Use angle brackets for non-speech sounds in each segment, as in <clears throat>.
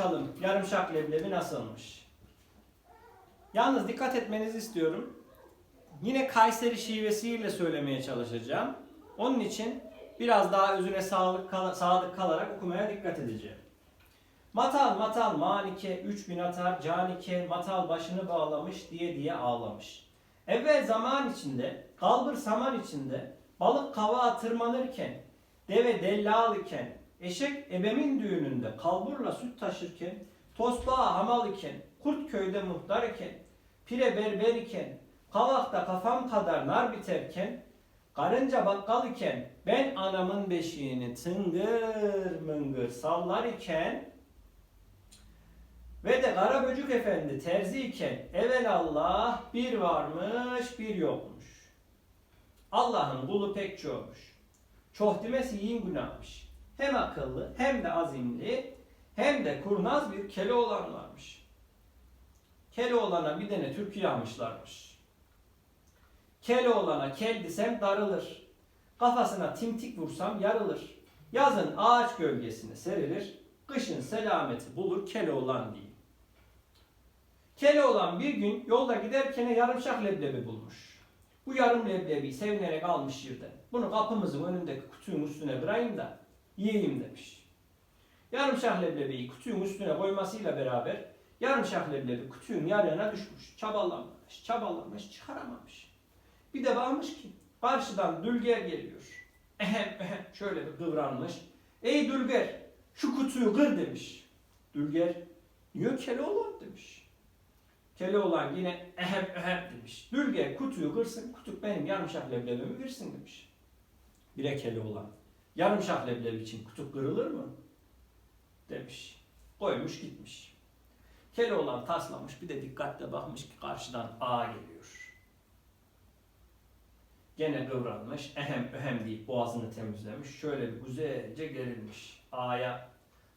bakalım yarımşak leblebi nasılmış. Yalnız dikkat etmenizi istiyorum. Yine Kayseri şivesiyle söylemeye çalışacağım. Onun için biraz daha özüne sağlık, kal- sadık kalarak okumaya dikkat edeceğim. Matal matal manike 3000 atar canike matal başını bağlamış diye diye ağlamış. Evvel zaman içinde kalbur saman içinde balık kavağa tırmanırken deve dellal iken eşek ebemin düğününde kalburla süt taşırken tosbağa hamal iken kurt köyde muhtar iken pire berber iken kavakta kafam kadar nar biterken karınca bakkal iken ben anamın beşiğini tıngır mıngır sallar iken ve de Kara Böcük Efendi terzi iken evelallah bir varmış bir yokmuş. Allah'ın kulu pek çoğumuş. Çok demesi yiyin günahmış. Hem akıllı hem de azimli hem de kurnaz bir Keloğlan varmış. Keloğlan'a bir tane türkü yağmışlarmış. Keloğlan'a kel desem darılır. Kafasına timtik vursam yarılır. Yazın ağaç gölgesine serilir. Kışın selameti bulur Keloğlan diye. Keloğlan bir gün yolda giderken yarımşak leblebi bulmuş. Bu yarım leblebiyi sevinerek almış yerden. Bunu kapımızın önündeki kutunun üstüne bırakayım da yiyeyim demiş. Yarımşak leblebiyi kutunun üstüne koymasıyla beraber yarımşak leblebi kutunun yarığına düşmüş. Çabalamış, çabalamış, çıkaramamış. Bir de bakmış ki karşıdan dülger geliyor. Ehem ehem şöyle bir kıvranmış. Ey dülger şu kutuyu kır demiş. Dülger niye Keloğlan demiş. Keloğlan yine ehem ehem demiş. Dülger kutuyu kırsın, kutuk benim yarımşak leblebimi versin demiş. Bire Keloğlan. Yarımşak leblebi için kutuk kırılır mı? Demiş. Koymuş gitmiş. Keloğlan taslamış bir de dikkatle bakmış ki karşıdan ağa geliyor. Gene kıvranmış, ehem ehem deyip boğazını temizlemiş. Şöyle bir güzelce gerilmiş. Ağaya,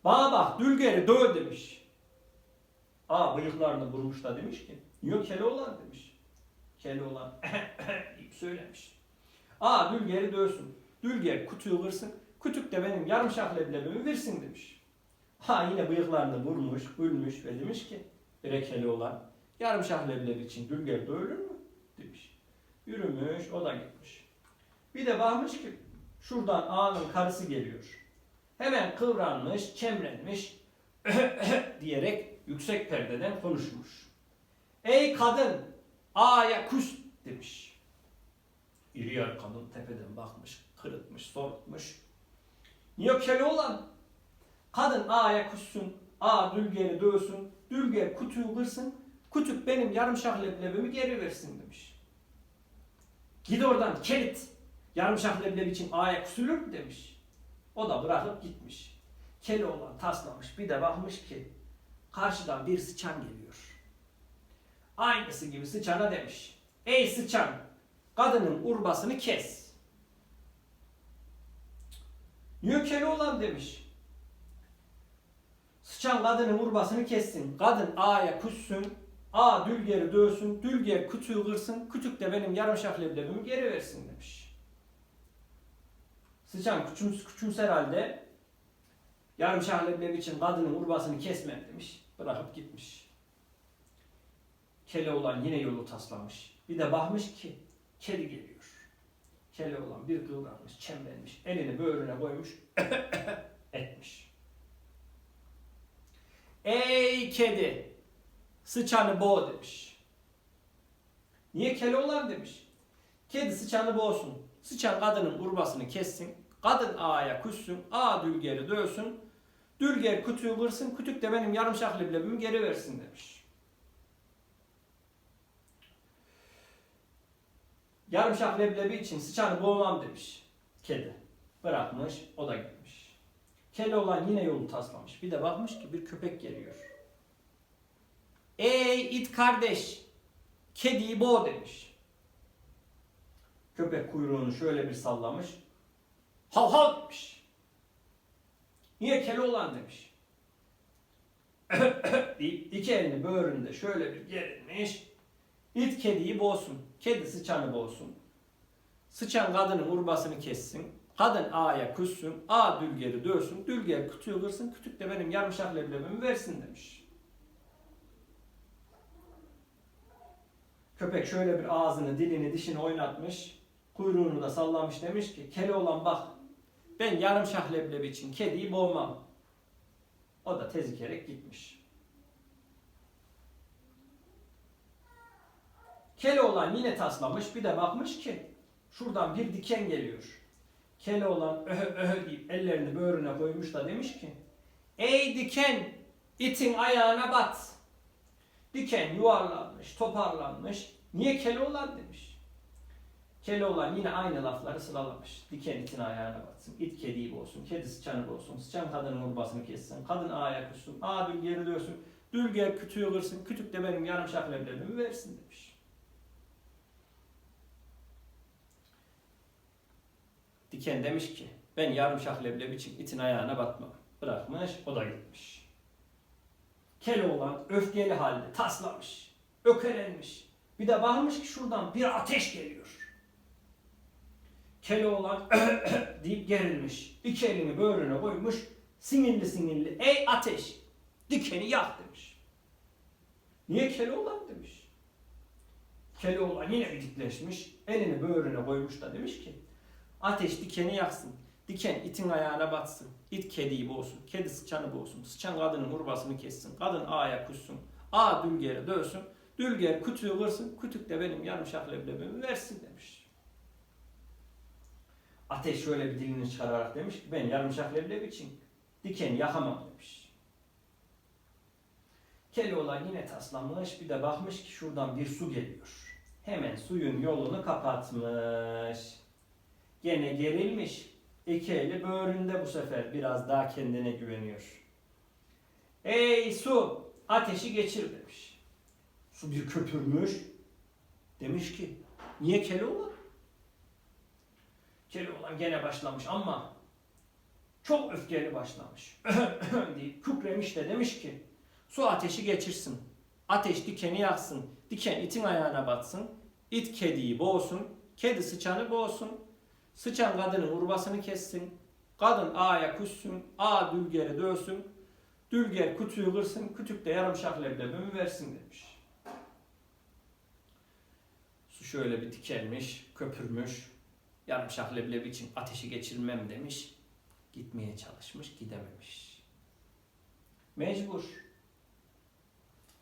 bana bak Dülger'i döv demiş. Aa bıyıklarını vurmuş da demiş ki, yok Keloğlan demiş. Keloğlan deyip söylemiş. Aa Dülger'i dövsün. Dülger kutuyu kırsın, kutuk da benim yarımşak leblebimi versin demiş. Ha yine bıyıklarını vurmuş, gülmüş ve demiş ki, bire Keloğlan, yarımşak leblebi için Dülger dövülür mü? Demiş. Yürümüş, o da gitmiş. Bir de bakmış ki şuradan ağanın karısı geliyor. Hemen kıvranmış, çemrenmiş <coughs> diyerek yüksek perdeden konuşmuş. Ey kadın, ağaya kus demiş. İri kadın tepeden bakmış, kırıtmış, sorutmuş. Niye Keloğlan? Kadın ağaya kussun, ağa dülgeri dövsün, dülger kutuyu kırsın, kutuk benim yarım şah leblebimi geri versin demiş. Git oradan kelit. Yarım şah leblebi için ağaya kusulur mu demiş. O da bırakıp gitmiş. Keloğlan taslamış bir de bakmış ki karşıdan bir sıçan geliyor. Aynısı gibi sıçana demiş. Ey sıçan kadının urbasını kes. Niye Keloğlan demiş. Sıçan kadının urbasını kessin. Kadın ağaya kussun. A dülgeri dövsün, dülger kütüğü kırsın, kütük de benim yarım şak leblebimi geri versin demiş. Sıçan küçüm, küçümser halde yarım şak leblebi için kadının urbasını kesmem demiş. Bırakıp gitmiş. Keloğlan yine yolu taslamış. Bir de bakmış ki kedi geliyor. Keloğlan bir kıvranmış, çembermiş, elini böğrüne koymuş, <coughs> etmiş. Ey kedi! Sıçanı boğ demiş. Niye Keloğlan demiş. Kedi sıçanı boğsun. Sıçan kadının urbasını kessin. Kadın ağaya kussun. Ağa dülgeri dövsün. Dülger kutuyu kırsın. Kütük de benim yarım şah leblebimi geri versin demiş. Yarım şah leblebi için sıçanı boğmam demiş. Kedi. Bırakmış. O da gitmiş. Keloğlan yine yolu taslamış. Bir de bakmış ki bir köpek geliyor. Ey it kardeş, kediyi boğ demiş. Köpek kuyruğunu şöyle bir sallamış. Hav hav demiş. Niye Keloğlan demiş. <coughs> deyip iki elini böğründe şöyle bir gerilmiş. İt kediyi boğsun. Kedi sıçanı boğsun. Sıçan kadının urbasını kessin. Kadın A'ya kussun, A Dülger'i dövsün, Dülger kütüğü kırsın, kütük de benim yarımşak leblebimi versin demiş. Köpek şöyle bir ağzını, dilini, dişini oynatmış, kuyruğunu da sallamış demiş ki, Keloğlan bak, ben yarımşak leblebi için kediyi boğmam. O da tezikerek gitmiş. Keloğlan yine taslamış, bir de bakmış ki, şuradan bir diken geliyor. Keloğlan öhö öhö deyip ellerini böğrüne koymuş da demiş ki Ey diken itin ayağına bat. Diken yuvarlanmış, toparlanmış. Niye Keloğlan demiş. Keloğlan yine aynı lafları sıralamış. Diken itin ayağına batsın. İt kediyi boğsun. Kedi sıçanı boğsun. Sıçan kadının urbasını kessin. Kadın ağaya kussun. Ağa dülgeri dövsün. Dülger kütüğü kırsın. Kütük de benim yarım şak leblebimi versin demiş. Diken demiş ki ben yarım şah leblebi için itin ayağına batmam. Bırakmış o da gitmiş. Keloğlan öfkeli halde taslamış. Ökelenmiş. Bir de bakmış ki şuradan bir ateş geliyor. Keloğlan <coughs> deyip gerilmiş. İki elini böğrüne koymuş. Sinirli sinirli ey ateş dikeni yak demiş. Niye Keloğlan demiş. Keloğlan yine bir dikleşmiş. Elini böğrüne koymuş da demiş ki Ateş dikeni yaksın. Diken itin ayağına batsın. İt kediyi boğsun. Kedi sıçanı boğsun. Sıçan kadının hurbasını kessin. Kadın ağaya kussun. Ağa dülgere dövsün. Dülger kütüğü kırsın. Kütük de benim yarım şah leblebimi versin demiş. Ateş şöyle bir dilini çıkararak demiş ki ben yarım şah leblebi için dikeni yakamam demiş. Keloğlan yine taslamış bir de bakmış ki şuradan bir su geliyor. Hemen suyun yolunu kapatmış. Gene gerilmiş. İki eli böğründe bu sefer biraz daha kendine güveniyor. Ey su ateşi geçir demiş. Su bir köpürmüş. Demiş ki niye Keloğlan? Keloğlan gene başlamış ama çok öfkeli başlamış. <clears throat> deyip kükremiş de demiş ki su ateşi geçirsin. Ateş dikeni yaksın. Diken itin ayağına batsın. İt kediyi boğsun. Kedi sıçanı boğsun. Sıçan kadının urbasını kessin. Kadın ağaya kussun. Ağa dülgeri dövsün. Dülger kütüğü kırsın. Kütük de yarım şak leblebimi versin demiş. Su şöyle bir dikelmiş, köpürmüş. Yarım şak leblebi için ateşi geçirmem demiş. Gitmeye çalışmış, gidememiş. Mecbur.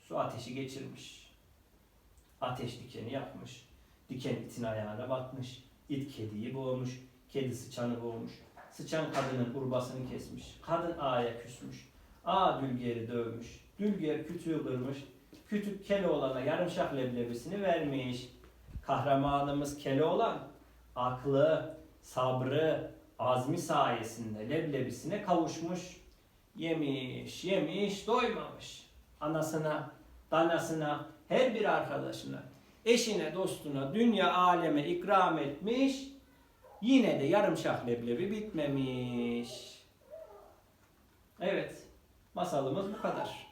Su ateşi geçirmiş. Ateş dikeni yapmış. Diken itin ayağına batmış. İt kediyi boğmuş. Kedi sıçanı boğmuş. Sıçan kadının urbasını kesmiş. Kadın ağaya küsmüş. Ağa dülgeri dövmüş. Dülger kütüğü kırmış. Kütük Keloğlan'a yarım şah leblebisini vermiş. Kahramanımız Keloğlan aklı, sabrı, azmi sayesinde leblebisine kavuşmuş. Yemiş, yemiş, doymamış. Anasına, danasına, her bir arkadaşına, eşine, dostuna, dünya aleme ikram etmiş. Yine de yarım şah leblebi bitmemiş. Evet, masalımız bu kadar.